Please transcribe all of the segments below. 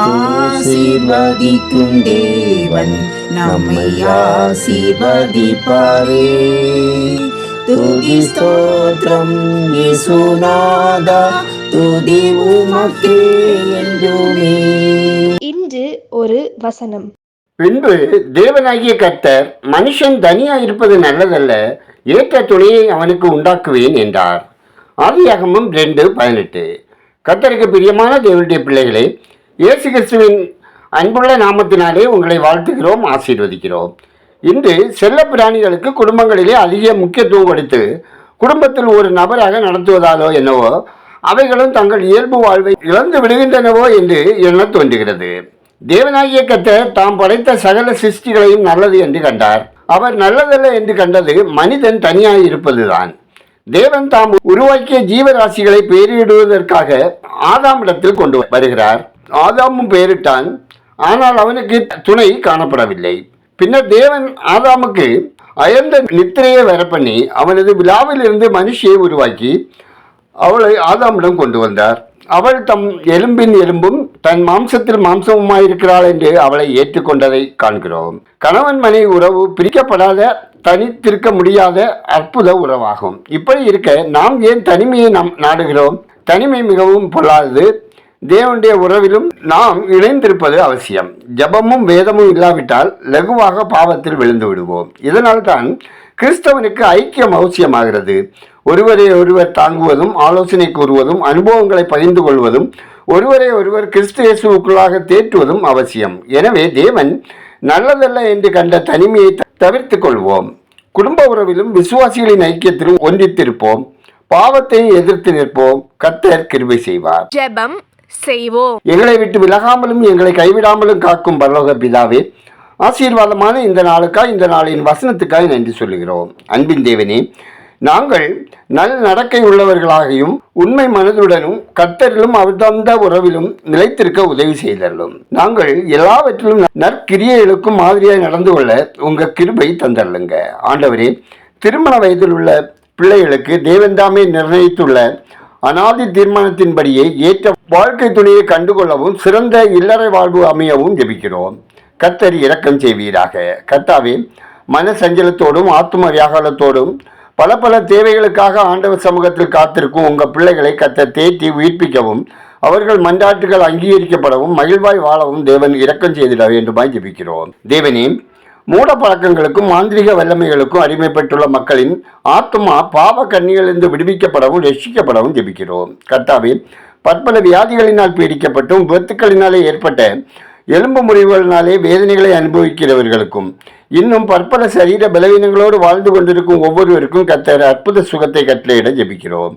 ஆசீர்வதிக்கும் தேவன் நம்மை ஆசீர்வதிப்பாரே. துதி ஸ்தோத்திரம் இயேசுநாதா துதி உமக்கே என்றுமே. இன்று ஒரு வசனம். பின்பு தேவனாகிய கர்த்தர் மனுஷன் தனியா இருப்பது நல்லதல்ல ஏற்ற துணையை அவனுக்கு உண்டாக்குவேன் என்றார். ஆதியாகமம் ரெண்டு பதினெட்டு. கர்த்தருக்கு பிரியமான தேவனுடைய பிள்ளைகளே இயேசு கிறிஸ்துவின் அன்புள்ள நாமத்தினாலே உங்களை வாழ்த்துகிறோம் ஆசீர்வதிக்கிறோம். இன்று செல்ல பிராணிகளுக்கு குடும்பங்களிலே அதிக முக்கியத்துவம் கொடுத்து குடும்பத்தில் ஒரு நபராக நடத்துவதாலோ என்னவோ அவைகளும் தங்கள் இயல்பு வாழ்வை இழந்து விடுகின்றனவோ என்று எண்ண தோன்றுகிறது. தேவனாகிய கத்தர் தாம் படைத்த சகல சிருஷ்டிகளையும் நல்லது என்று கண்டார். அவர் நல்லதல்ல என்று கண்டது மனிதன் தனியாக இருப்பதுதான். தேவன் தாம் உருவாக்கிய ஜீவராசிகளை பெயரிடுவதற்காக ஆதாமிடத்தில் கொண்டு வருகிறார். ஆதாமும் பெயரிட்டான். ஆனால் அவனுக்கு துணை காணப்படவில்லை. பின்னர் தேவன் ஆதாமுக்கு அயர்ந்த நித்திரையை வரப்பண்ணி அவனது விழாவில் இருந்து மனுஷியை உருவாக்கி அவளை ஆதாமிடம் கொண்டு வந்தார். அவள் தம் எலும்பின் எலும்பும் தன் மாம்சத்தில் மாம்சமுமாயிருக்கிறாள் என்று அவளை ஏற்றுக்கொண்டதை காண்கிறோம். கணவன் மனைவி உறவு பிரிக்கப்படாத தனித்திருக்க முடியாத அற்புத உறவாகும். இப்படி இருக்க நாம் ஏன் தனிமையை நாம் நாடுகிறோம்? தனிமை மிகவும் பொல்லாதது. தேவனுடைய உறவிலும் நாம் இணைந்திருப்பது அவசியம். ஜபமும் வேதமும் இல்லாவிட்டால் லகுவாக பாவத்தில் விழுந்து விடுவோம். இதனால் தான் கிறிஸ்தவனுக்கு ஐக்கியம் அவசியமாகிறது. ஒருவரை ஒருவர் தாங்குவதும் ஆலோசனை கூறுவதும் அனுபவங்களை பகிர்ந்து கொள்வதும் ஒருவரை ஒருவர் கிறிஸ்து தேற்றுவதும் அவசியம். எனவே தேவன் நல்லதல்ல என்று கண்ட தனிமையை தவிர்த்து தவிர்த்துக் கொள்வோம். குடும்ப உறவிலும் விசுவாசிகளின் ஐக்கியத்திலும் ஒன்றித்திருப்போம். பாவத்தை எதிர்த்து நிற்போம். கர்த்தர் கிருபை செய்வார். ஜெபம் செய்வோம். எங்களை விட்டு விலகாமலும் எங்களை கைவிடாமலும் காக்கும் பரலோக பிதாவே ஆசீர்வாதமான இந்த நாளுக்காய் இந்த நாளின் வசனத்துக்காய் நன்றி சொல்லுகிறோம். அன்பின் தேவனே நாங்கள் நல் நடக்கை உள்ளவர்களாகியும் உண்மை மனதுடனும் கர்த்தரிலும் அவர் உறவிலும் நிலைத்திருக்க உதவி செய்தள்ளும் நாங்கள் எல்லாவற்றிலும் நற்கிரியைகளுக்கும் மாதிரியாய் நடந்து கொள்ள உங்கள் கிருபை தந்தள்ளுங்க ஆண்டவரே திருமண வயதில் உள்ள பிள்ளைகளுக்கு தேவன்தாமே நிர்ணயித்துள்ள அனாதி தீர்மானத்தின்படியே ஏற்ற வாழ்க்கை துணையை கண்டுகொள்ளவும் சிறந்த இல்லறை வாழ்வு அமையவும் ஜெபிக்கிறோம். கத்தர் இரக்கம் செய்வீராக. கத்தாவே மன சஞ்சலத்தோடும் ஆத்தும வியாகாரத்தோடும் பல பல தேவைகளுக்காக ஆண்டவர் சமூகத்தில் காத்திருக்கும் உங்கள் பிள்ளைகளை கத்த தேற்றி உயிர்ப்பிக்கவும் அவர்கள் மன்றாட்டுகள் அங்கீகரிக்கப்படவும் மகிழ்வாய் வாழவும் தேவன் இரக்கம் செய்திட வேண்டுமாய் ஜெபிக்கிறோம். தேவனே மூட பழக்கங்களுக்கும் மாந்திரிக வல்லமைகளுக்கும் அடிமைப்பட்டுள்ள மக்களின் ஆத்மா பாவ கண்ணிகளிலிருந்து விடுவிக்கப்படவும் ரட்சிக்கப்படவும் ஜெபிக்கிறோம். கர்த்தாவே பற்பல வியாதிகளினால் பீடிக்கப்பட்டும் விபத்துக்களினாலே ஏற்பட்ட எலும்பு முறிவுகளினாலே வேதனைகளை அனுபவிக்கிறவர்களுக்கும் இன்னும் பற்பல சரீர பலவீனங்களோடு வாழ்ந்து கொண்டிருக்கும் ஒவ்வொருவருக்கும் கத்தர் அற்புத சுகத்தை கட்டளையிட ஜெபிக்கிறோம்.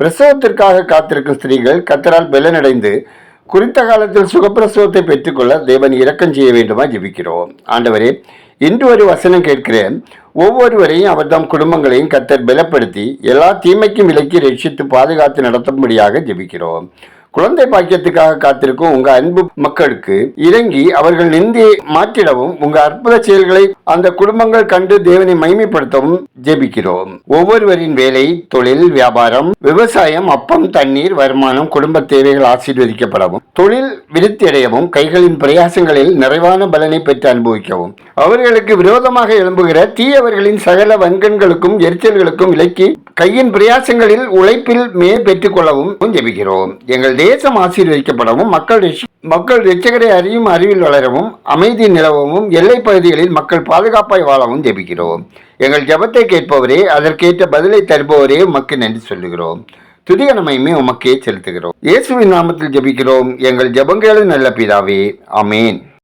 பிரசவத்திற்காக காத்திருக்கும் ஸ்திரீகள் கத்தரால் பலனடைந்து குறித்த காலத்தில் சுகப்பிரசவத்தை பெற்றுக்கொள்ள தேவன் இரக்கம் செய்ய வேண்டுமா ஜெபிக்கிறோம். ஆண்டவரே இன்று ஒரு வசனம் கேட்கிறேன். ஒவ்வொருவரையும் அவர் தம் குடும்பங்களையும் கத்தர் பலப்படுத்தி எல்லா தீமைக்கும் விலக்கி ரட்சித்து பாதுகாத்து நடத்தும்படியாக ஜெபிக்கிறோம். குழந்தை பாக்கியத்துக்காக காத்திருக்கும் உங்க அன்பு மக்களுக்கு இறங்கி அவர்கள் நிந்தியை மாற்றிடவும் உங்க அற்புத செயல்களை அந்த குடும்பங்கள் கண்டு தேவனை மைமைப்படுத்தவும் ஜெபிக்கிறோம். ஒவ்வொருவரின் வேலை தொழில் வியாபாரம் விவசாயம் அப்பம் தண்ணீர் வருமானம் குடும்ப தேவைகள் ஆசீர்வதிக்கப்படவும் தொழில் விருத்தி அடையவும் கைகளின் பிரயாசங்களில் நிறைவான பலனை பெற்று அனுபவிக்கவும். அவர்களுக்கு விரோதமாக எழும்புகிற தீயவர்களின் சகல வன்கண்களுக்கும் எரிச்சல்களுக்கும் விலக்கி கையின் பிரயாசங்களில் உழைப்பில் மே பெற்றுக்கொள்ளவும் ஜெபிக்கிறோம். எங்கள் தேசம் ஆசீர்வதிக்கப்படவும் மக்கள் மக்கள் ரட்சகரை அறியும் அறிவில் வளரவும் அமைதி நிலவவும் எல்லைப் பகுதிகளில் மக்கள் பாதுகாப்பாய் வாழவும் ஜெபிக்கிறோம். எங்கள் ஜபத்தை கேட்பவரே அதற்கேற்ற பதிலை தருபவரே உமக்கு நன்றி சொல்லுகிறோம். துதிகனமையுமே உமக்கே செலுத்துகிறோம். இயேசுவின் நாமத்தில் ஜெபிக்கிறோம். எங்கள் ஜபங்களும் நல்ல பிதாவே. அமேன்